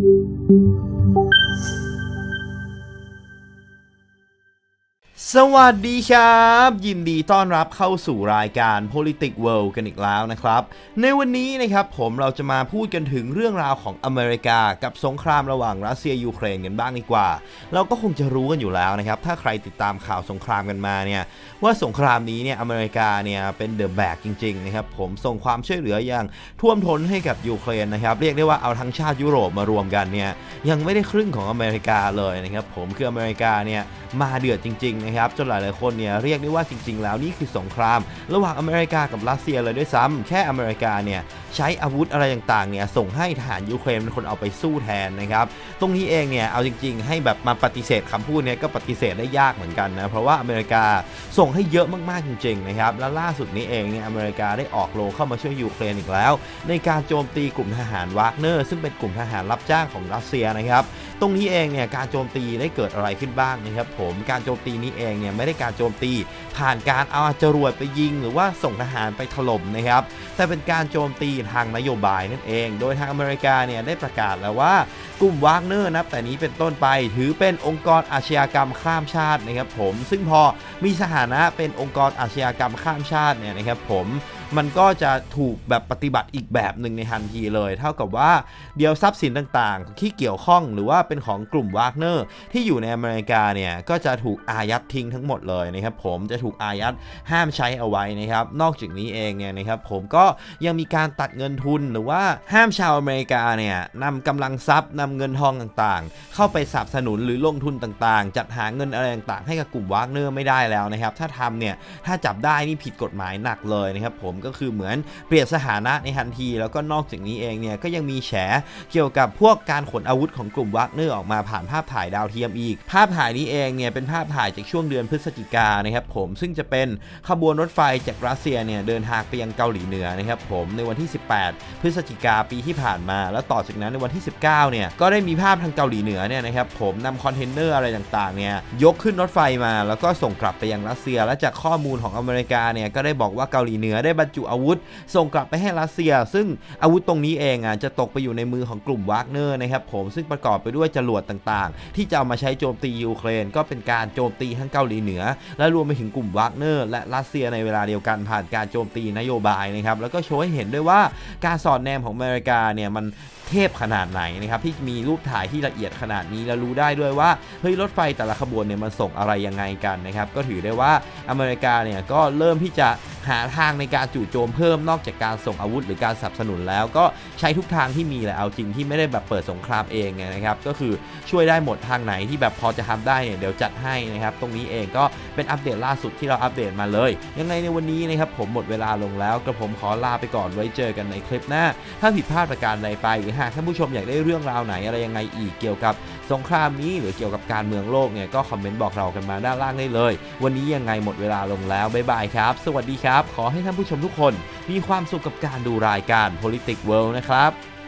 Música สวัสดีครับ ยินดีต้อนรับเข้าสู่รายการ Politics World กันอีกแล้วนะครับ ในวันนี้นะครับผมเราจะมาพูดกันถึงเรื่องราวของอเมริกา กับสงครามระหว่างรัสเซียยูเครนกันบ้างดีกว่า เราก็คงจะรู้กันอยู่แล้วนะครับ ถ้าใครติดตามข่าวสงครามกันมาเนี่ยว่าสงครามนี้เนี่ยอเมริกาเนี่ยเป็นเดอะแบกจริงๆนะครับผมส่งความช่วยเหลืออย่างท่วมท้นให้กับยูเครนนะครับเรียกได้ว่าเอาทั้งชาติยุโรปมารวมกันเนี่ยยังไม่ได้ครึ่งของอเมริกาเลยนะครับผมคืออเมริกาเนี่ยมาเดือดจริงๆนะครับจนหลายๆคนเนี่ยเรียกได้ว่าจริง ๆ แล้วนี่คือสงคราม ระหว่างอเมริกากับรัสเซียเลยด้วยซ้ำแค่อเมริกาเนี่ยใช้อาวุธอะไรต่างๆเนี่ยส่งให้ทหารยูเครนเป็นคนเอาไปสู้แทนนะครับตรงนี้เองเนี่ยเอาจริง ๆ ให้แบบมาปฏิเสธคำพูดเนี่ยก็ปฏิเสธได้ยากเหมือนกันนะเพราะว่าอเมริกา ส่งให้เยอะมากๆจริงๆนะครับและล่าสุดนี้เองเนี่ยอเมริกาได้ออกโลเข้ามาช่วยยูเครนอีกแล้ว ในการโจมตีกลุ่มทหารวากเนอร์ซึ่งเป็นกลุ่มทหารรับจ้างของรัสเซียนะครับตรงนี้เองเนี่ยการโจมตีได้เกิดอะไรขึ้นบ้างนะครับผมการโจมตีนี้เองเนี่ยไม่ได้การโจมตีผ่านการเอาจรวดไปยิง หรือว่าส่งทหารไปถล่มนะครับแต่เป็นการโจมตีทางนโยบายนั่นเอง โดยทางอเมริกาเนี่ยได้ประกาศแล้วว่ากลุ่มวากเนอร์นับแต่นี้เป็นต้นไป ถือเป็นองค์กรอาชญากรรมข้ามชาตินะครับผมซึ่งพอมีสถานะเป็นองค์กรอาชญากรรมข้ามชาติเนี่ยนะครับผมมันก็จะถูกแบบปฏิบัติอีกแบบหนึ่งในทันทีเลย เท่ากับว่าเดี๋ยวทรัพย์สินต่างๆ ที่เกี่ยวข้องหรือว่าเป็นของกลุ่มวากเนอร์ที่อยู่ในอเมริกาเนี่ยก็จะถูกอายัดทิ้งทั้งหมดเลยนะครับผมจะถูกอายัดห้ามใช้เอาไว้นะครับนอกจากนี้เองเนี่ยนะครับผมก็ยังมีการตัดเงินทุนหรือว่าห้ามชาวอเมริกาเนี่ยนำกำลังทรัพย์นำเงินทองต่างๆ เข้าไปสนับสนุนหรือลงทุนต่างๆ จัดหาเงินอะไรต่างๆ ให้กับกลุ่มวากเนอร์ไม่ได้แล้วนะครับถ้าทำเนี่ยถ้าจับได้นี่ผิดกฎหมายหนักเลยนะครับผมก็คือเหมือนเปลี่ยนสถานะในทันที แล้วก็นอกจากนี้เองเนี่ยก็ยังมีแฉเกี่ยวกับพวกการขนอาวุธของกลุ่มวากเนอร์ออกมาผ่านภาพถ่ายดาวเทียมอีก ภาพถ่ายนี้เองเนี่ยเป็นภาพถ่ายจากช่วงเดือนพฤศจิกายนนะครับผมซึ่งจะเป็นขบวนรถไฟจากรัสเซียเนี่ยเดินทางไปยังเกาหลีเหนือนะครับผมในวันที่ 18 พฤศจิกาปีที่ผ่านมา แล้วต่อจากนั้นในวันที่ 19 เนี่ยก็ได้มีภาพทางเกาหลีเหนือเนี่ยนะครับผมนำคอนเทนเนอร์อะไรต่างๆเนี่ยยกขึ้นรถไฟมาแล้วก็ส่งกลับไปยังรัสเซีย และจากข้อมูลของอเมริกาเนี่ยก็ได้บอกว่าเกาหลีเหนือได้บรรจุอาวุธ ส่งกลับไปให้รัสเซีย ซึ่งอาวุธตรงนี้เองอะจะตกไปอยู่ในมือของกลุ่มวากเนอร์นะครับผมซึ่งประกอบไปด้วยจรวดต่างๆ ที่จะเอามาใช้โจมตียูเครน ก็เป็นการโจมตีทั้งเกาหลีเหนือ และรวมไปถึงกลุ่มวากเนอร์และรัสเซียในเวลาเดียวกันผ่านการโจมตีนโยบายนะครับแล้วก็โชว์ให้เห็นด้วยว่าการสอดแนมของอเมริกาเนี่ยมัน เทพขนาดไหนนะครับที่มีรูปถ่ายที่ละเอียดขนาดนี้แล้วรู้ได้ด้วยว่าเฮ้ยรถไฟแต่ละขบวนเนี่ยมันส่งอะไรยังไงกันนะครับก็ถือได้ว่าอเมริกาเนี่ยก็เริ่มที่จะ หาทางในการจู่โจมเพิ่มนอกจากการส่งอาวุธ หรือการสนับสนุนแล้วก็ใช้ทุกทางที่มีแหละเอาจริงที่ไม่ได้แบบเปิดสงครามเองไงนะครับก็คือช่วยได้หมดทางไหนที่แบบพอจะทำได้เนี่ยเดี๋ยวจัดให้นะครับตรงนี้เองก็เป็นอัปเดตล่าสุดที่เราอัปเดตมาเลย ยังไงในวันนี้นะครับผมหมดเวลาลงแล้วกระผมขอลาไปก่อนไว้เจอกันในคลิปหน้า ถ้าผิดพลาดประการใดไปหรือหากท่านผู้ชมอยากได้เรื่องราวไหนอะไรยังไงอีกเกี่ยวกับ สงครามนี้หรือเกี่ยวกับการเมืองโลกเนี่ยก็คอมเมนต์บอกเรากันมาด้านล่างได้เลย วันนี้ยังไงหมดเวลาลงแล้วบ๊ายบายครับ สวัสดีครับ ขอให้ท่านผู้ชมทุกคน มีความสุขกับการดูรายการ Politics World นะครับ